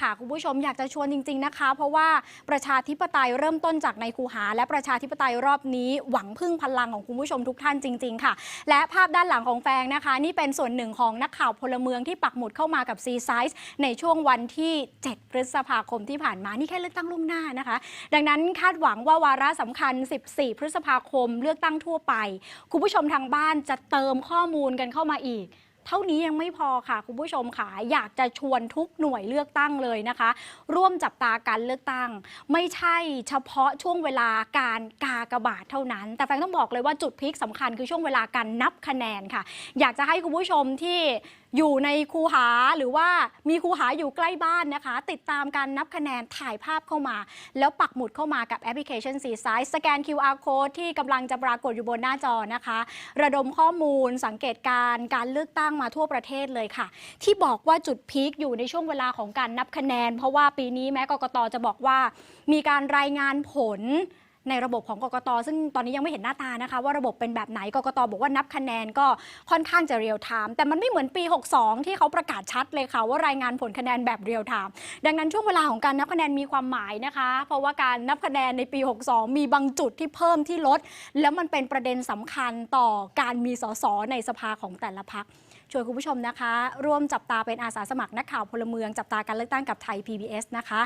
ค่ะคุณผู้ชมอยากจะชวนจริง ๆนะคะ เพราะว่าประชาธิปไตยเริ่มต้นจากในคูหา และประชาธิปไตยรอบนี้หวังพึ่งพลังของคุณผู้ชมทุกท่านจริง ๆ ค่ะ และภาพด้านหลังของแฟงนะคะ นี่เป็นส่วนหนึ่งของนักข่าวพลเมืองที่ปักหมุดเข้ามากับซีไซส์ในช่วงวันที่ 7 พฤษภาคมที่ผ่านมานี่แค่เลือกตั้งล่วงหน้านะคะ ดังนั้นคาดหวังว่าวาระสำคัญ 14 พฤษภาคมเลือกตั้งทั่วไป คุณผู้ชมทางบ้านจะเติมข้อมูลกันเข้ามาอีก เท่านี้ยังไม่พอค่ะคุณผู้ชมค่ะอยากจะชวนทุกหน่วยเลือกตั้งเลยนะคะ ร่วมจับตาการเลือกตั้ง ไม่ใช่เฉพาะช่วงเวลาการกากบาทเท่านั้น แต่แฟนต้องบอกเลยว่าจุดพีคสำคัญคือช่วงเวลาการนับคะแนนค่ะ อยากจะให้คุณผู้ชมที่อยู่ในคูหาหรือว่ามีคูหาอยู่ใกล้บ้านนะคะ ติดตามการนับคะแนนถ่ายภาพเข้ามา แล้วปักหมุดเข้ามากับแอปพลิเคชัน c ีไซส์สแกน QR code ที่กำลังจะปรากฏอยู่บนหน้าจอนะคะ ระดมข้อมูลสังเกตการณ์การเลือกตั้งมาทั่วประเทศเลยค่ะ ที่บอกว่าจุดพีคอยู่ในช่วงเวลาของการนับคะแนน เพราะว่าปีนี้แม้กกตจะบอกว่า มีการรายงานผล ในระบบของกกตซึ่งตอนนี้ยังไม่เห็นหน้าตานะคะ ว่าระบบเป็นแบบไหนกกตบอกว่านับคะแนนก็ค่อนข้างจะเรียลไทม์แต่มันไม่เหมือนปี 62 ที่เขาประกาศชัดเลยค่ะ ว่ารายงานผลคะแนนแบบเรียลไทม์ดังนั้นช่วงเวลาของการนับคะแนนมีความหมายนะคะ เพราะว่าการนับคะแนนในปี 62 มีบางจุดที่เพิ่มที่ลด แล้วมันเป็นประเด็นสำคัญต่อการมีสสในสภาของแต่ละพักชวนคุณผู้ชมนะคะ ร่วมจับตาเป็นอาสาสมัครนักข่าวพลเมืองจับตาการเลือกตั้งกับไทย PBS นะคะ